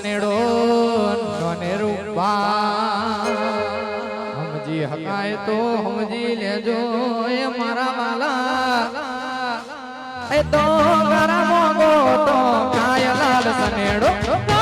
સનેડો સનેરું હમજી હકાય તો હમજી લેજો એ મારા વાલા. એ તો ગરમો ગો તો કાય લાલ સનેડો.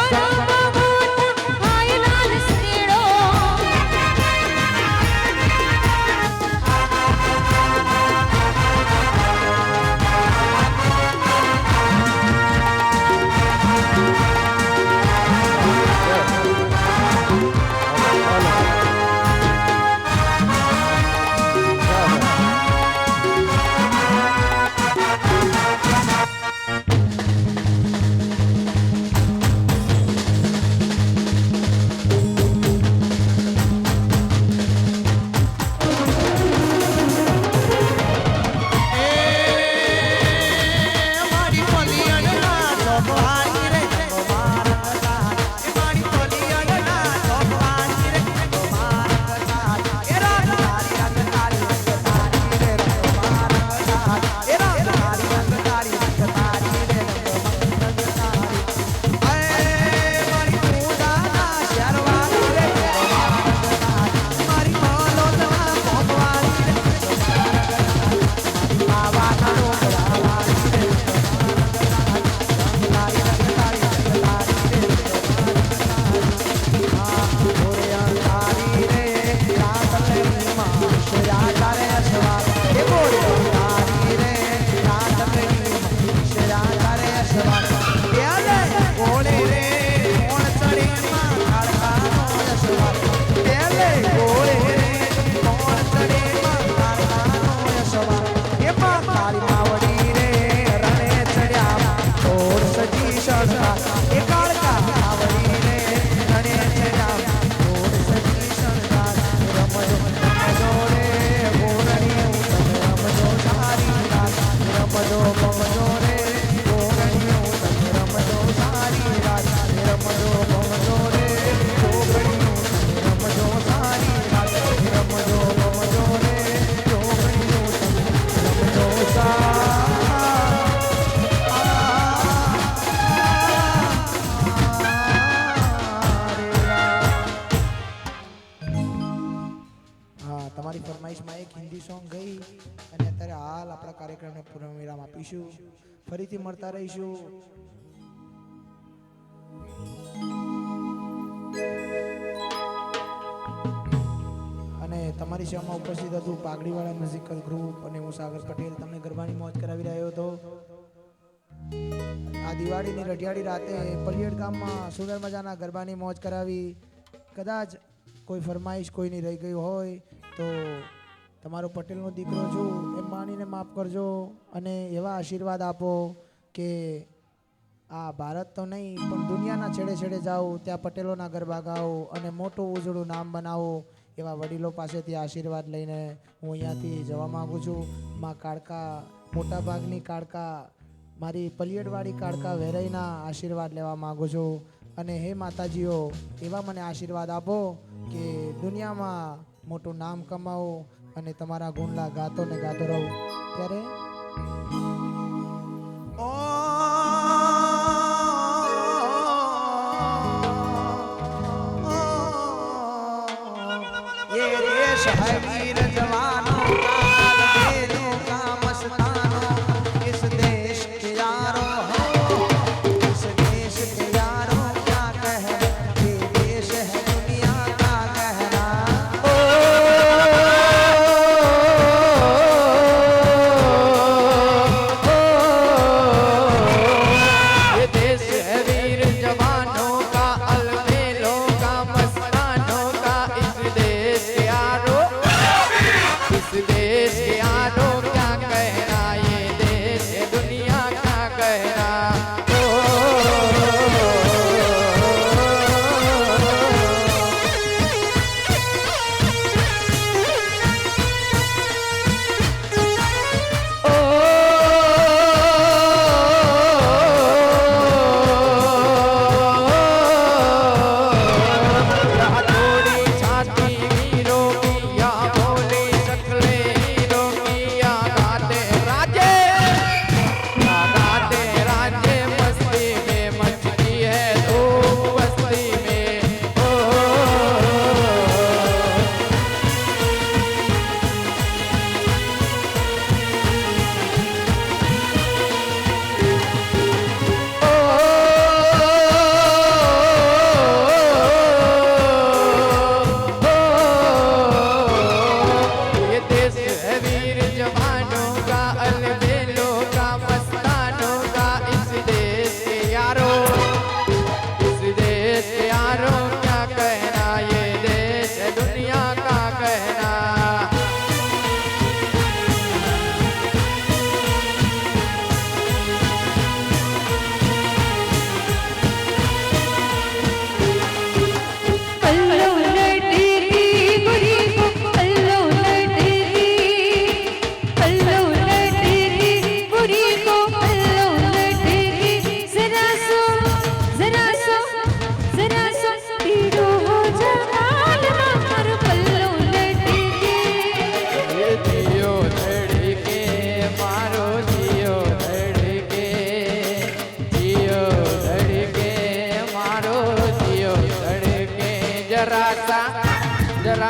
આપીશું. ફરીથી મળતા રહીશું. અને તમારી સેવામાં ઉપસ્થિત હતું પાઘડીવાળા મ્યુઝિકલ ગ્રુપ અને હું સાગર પટેલ. તમને ગરબાની મોજ કરાવી રહ્યો હતો. આ દિવાળીની રઢિયાળી રાતે પલિયડ ગામમાં સુંદર મજાના ગરબાની મોજ કરાવી. કદાચ કોઈ ફરમાઈશ કોઈની રહી ગઈ હોય તો તમારો પટેલનો દીકરો છું, એમ માનીને માફ કરજો અને એવા આશીર્વાદ આપો કે આ ભારત તો નહીં, પણ દુનિયાના છેડે છેડે જાઓ, ત્યાં પટેલોના ગરબા ગાઓ અને મોટું ઉજળું નામ બનાવો એવા વડીલો પાસેથી આશીર્વાદ લઈને હું અહીંયાથી જવા માગું છું. માં કાળકા મોટા ભાગની કાળકા, મારી પલિયડવાળી કાળકા વેરાઈના આશીર્વાદ લેવા માગું છું. અને હે માતાજીઓ, એવા મને આશીર્વાદ આપો કે દુનિયામાં મોટું નામ કમાવો અને તમારા ગુણલા ગાતો ને ગાતો રહું. ત્યારે ये Listen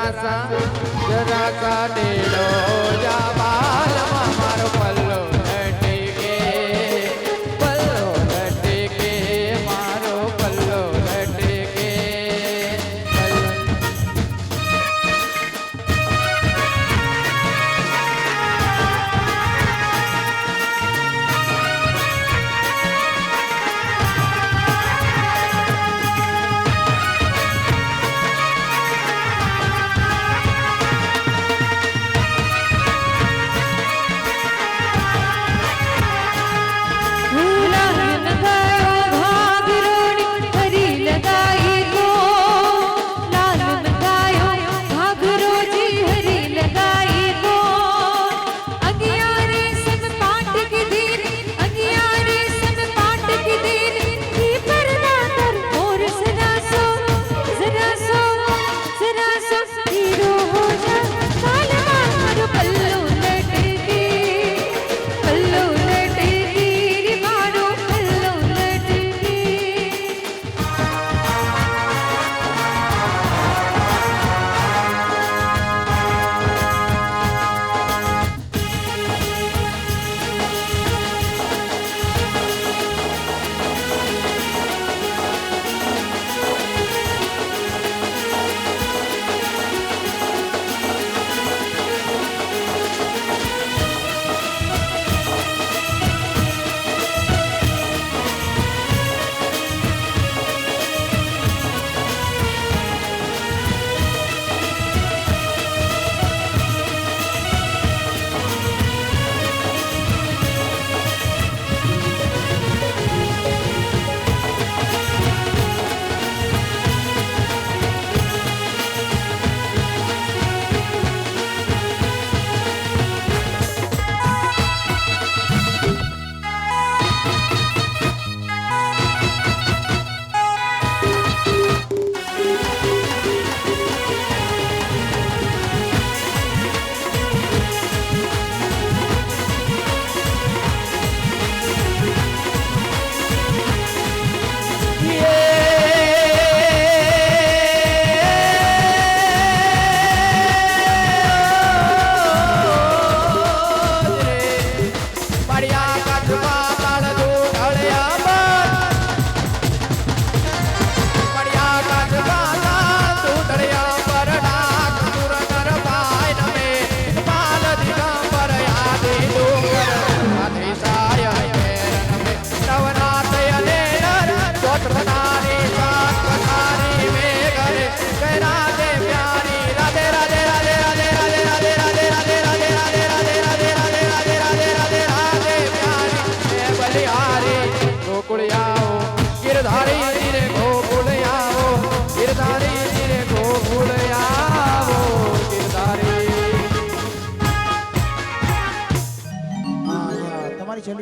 જરા સા જરા સા જાવા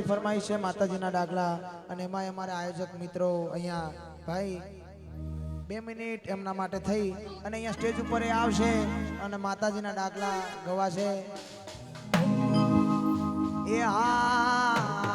આપણી ફરમાઈશ છે માતાજીના ડાગલા અને એમાં અમારા આયોજક મિત્રો અહીંયા ભાઈ બે મિનિટ એમના માટે થઈ અને અહીંયા સ્ટેજ ઉપર એ આવશે અને માતાજીના ડાગલા ગવાશે. એ હા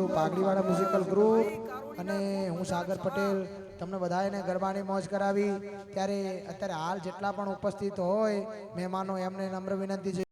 છું પાઘડીવાળા મ્યુઝિકલ ગ્રુપ અને હું સાગર પટેલ તમને બધા બધાને ગરબાની મોજ કરાવી. ત્યારે અત્યારે હાલ જેટલા પણ ઉપસ્થિત હોય, મહેમાનો એમને નમ્ર વિનંતી છે.